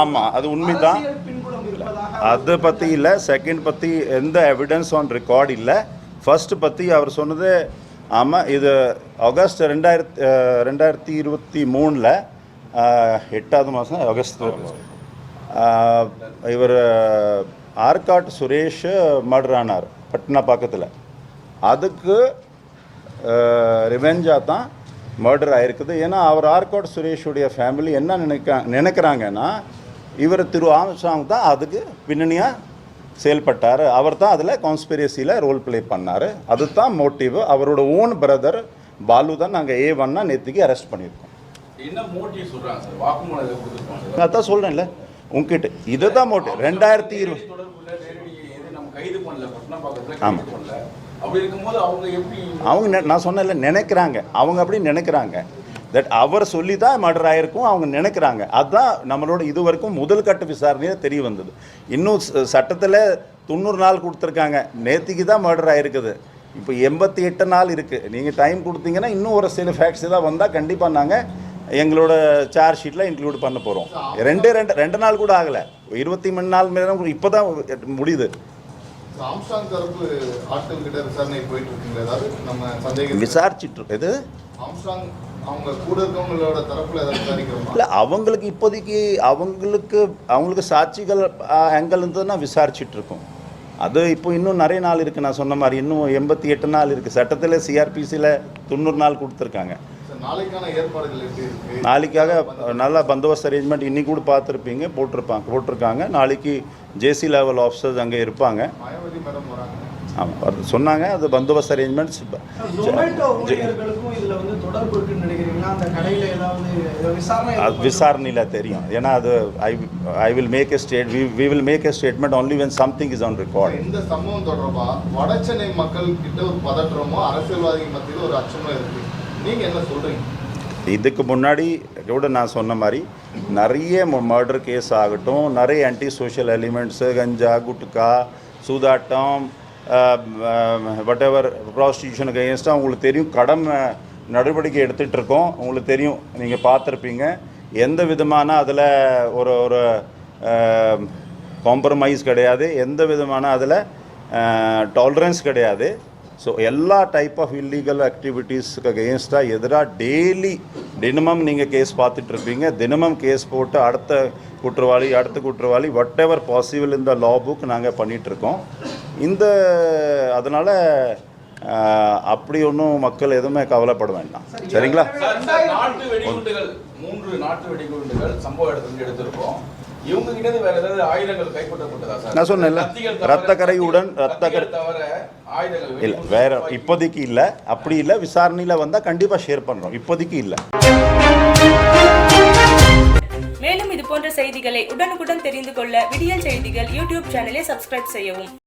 ஆமாம் அது உண்மைதான். அதை பற்றி இல்லை செகண்ட் பற்றி எந்த எவிடன்ஸ் ஆன் ரெக்கார்ட் இல்லை. ஃபர்ஸ்ட் பற்றி அவர் சொன்னது ஆமாம் இது ஆகஸ்ட் ரெண்டாயிரத்தி ரெண்டாயிரத்தி இருபத்தி மூணில் எட்டாவது மாதம் ஆகஸ்ட் இவர் ஆர்காட் சுரேஷ் மர்டர் ஆனார் பட்னா பக்கத்தில் அதுக்கு ரிவெஞ்சாக தான் மர்டர் ஆயிருக்குது. ஏன்னா அவர் ஆர்காட் சுரேஷுடைய ஃபேமிலி என்ன நினைக்க நினைக்கிறாங்கன்னா இவர் திரு ஆம்சாங் தான் அதுக்கு பின்னணியாக செயல்பட்டார். அவர் தான் அதில் கான்ஸ்பிரசியில் ரோல் ப்ளே பண்ணார். அதுதான் மோட்டிவ் அவரோட ஓன் பிரதர் பாலு தான் நாங்கள் ஏ ஒன்னா நேற்றுக்கு அரெஸ்ட் பண்ணியிருக்கோம். கொடுத்துருப்பாங்க அதான் சொல்கிறேன்ல உங்ககிட்ட இதுதான் மோட்டிவ் ரெண்டாயிரத்தி இருபது தொடர்புல அப்படி இருக்கும்போது அவங்க எப்படி அவங்க நான் சொன்னேன்ல நினைக்கிறாங்க. அவங்க அப்படி நினைக்கிறாங்க. தட் அவர் சொல்லி தான் மர்டர் ஆகிருக்கும் அவங்க நினைக்கிறாங்க. அதுதான் நம்மளோட இது வரைக்கும் முதல் கட்ட விசாரணையில் தெரிய வந்தது. இன்னும் சட்டத்தில் தொண்ணூறு நாள் கொடுத்துருக்காங்க. நேத்திக்கு தான் மர்டர் ஆகிருக்குது இப்போ எண்பத்தி எட்டு நாள் இருக்குது நீங்கள் டைம் கொடுத்தீங்கன்னா இன்னும் ஒரு சில ஃபேக்ட்ஸ் தான் வந்தால் கண்டிப்பாக நாங்கள் எங்களோட சார்ஜ் ஷீட்டில் இன்க்ளூட் பண்ண போகிறோம் ரெண்டு ரெண்டு ரெண்டு நாள் கூட ஆகலை. இருபத்தி மூணு நாள் மேலே இப்போ தான் முடியுது. ஆம்ஸ்டாங் தரப்பு ஆட்கள் கிட்ட விசாரணை போயிட்டு இருக்குங்களா ஏதாவது நம்ம சந்தேகம் விசாரிச்சுட்டு இது ஆம்ஸ்டாங் அவங்க கூட இருக்கவங்களோட தரப்புல ஏதாவது விசாரிக்கிறோமா? இல்லை அவங்களுக்கு இப்போதைக்கு அவங்களுக்கு அவங்களுக்கு சாட்சிகள் ஆங்கிள் இருந்ததுன்னா விசாரிச்சுட்டு இருக்கோம் அது இப்போ இன்னும் நிறைய நாள் இருக்குது நான் சொன்ன மாதிரி இன்னும் எண்பத்தி எட்டு நாள் இருக்குது சட்டத்தில் சிஆர்பிசியில் தொண்ணூறு நாள் கொடுத்துருக்காங்க. சார், நாளைக்கான ஏற்பாடுகள் எப்படி இருக்கு? நாளைக்காக நல்லா பந்தோபஸ்த் அரேஞ்ச்மெண்ட் இன்னைக்கு கூட பார்த்துருப்பீங்க போட்டிருப்பாங்க போட்டிருக்காங்க. நாளைக்கு ஜேசி லெவல் ஆஃபீஸர்ஸ் அங்கே இருப்பாங்க. மாயாவதி மேடம் வராங்க. ஆமாம் சொன்னாங்க அது பந்தோபஸ்த் அரேஞ்ச்மெண்ட்ஸ் அது விசாரணையில் தெரியும். ஏன்னா அது I I will make a state we will make a statement only when something is on record. இந்த சம்பவம் தொடர்பா? வடசென்னை மக்கள் கிட்ட ஒரு பதற்றமோ அரசியல்வாதிகள் மத்தியில் ஒரு அச்சமோ இருக்கு நீங்க என்ன இதுக்கு முன்னாடி கூட நான் சொன்ன மாதிரி நிறைய மர்டர் கேஸ் ஆகட்டும் நிறைய anti social elements ganja gutka சூதாட்டம் வட் எவர் ப்ராஸ்டியூஷனுக்கு அகேன்ஸ்டாக உங்களுக்கு தெரியும் கடமை நடவடிக்கை எடுத்துகிட்டு இருக்கோம். உங்களுக்கு தெரியும் நீங்கள் பார்த்துருப்பீங்க. எந்த விதமான அதில் ஒரு ஒரு காம்ப்ரமைஸ் கிடையாது. எந்த விதமான அதில் டாலரன்ஸ் கிடையாது. ஸோ எல்லா டைப் ஆஃப் இல்லீகல் ஆக்டிவிட்டீஸ்க்கு அகெயின்ஸ்டாக எதிராக டெய்லி தினமும் நீங்கள் கேஸ் பார்த்துட்டு இருப்பீங்க. தினமும் கேஸ் போட்டு அடுத்த குற்றவாளி அடுத்த குற்றவாளி வட் எவர் பாசிபிள் இந்த லா புக் நாங்கள் பண்ணிகிட்ருக்கோம் இந்த அதனால் அப்படி ஒன்றும் மக்கள் எதுவுமே கவலைப்பட வேண்டாம். சரிங்களா? நாட்டு வெடிகுண்டுகள் மூன்று நாட்டு வெடிகுண்டுகள் சம்பவ இடத்துல எடுத்திருக்கோம். இவங்க கிட்ட இருந்து வேற ஏதாவது ஆயுதங்கள் கைப்பற்றப்பட்டதா சார்? நான் சொன்னேன்ல, ரத்தக்கரை- கத்திகள் தவிர ஆயுதங்கள் இல்லை வேற இப்போதைக்கு இல்லை அப்படி இல்லை விசாரணையில் வந்தால் கண்டிப்பாக ஷேர் பண்ணுறோம் இப்போதைக்கு இல்லை. மேலும் இது போன்ற செய்திகளை உடனுக்குடன் தெரிந்து கொள்ள விடியல் செய்திகள் யூடியூப் சேனலை சப்ஸ்கிரைப் செய்யவும்.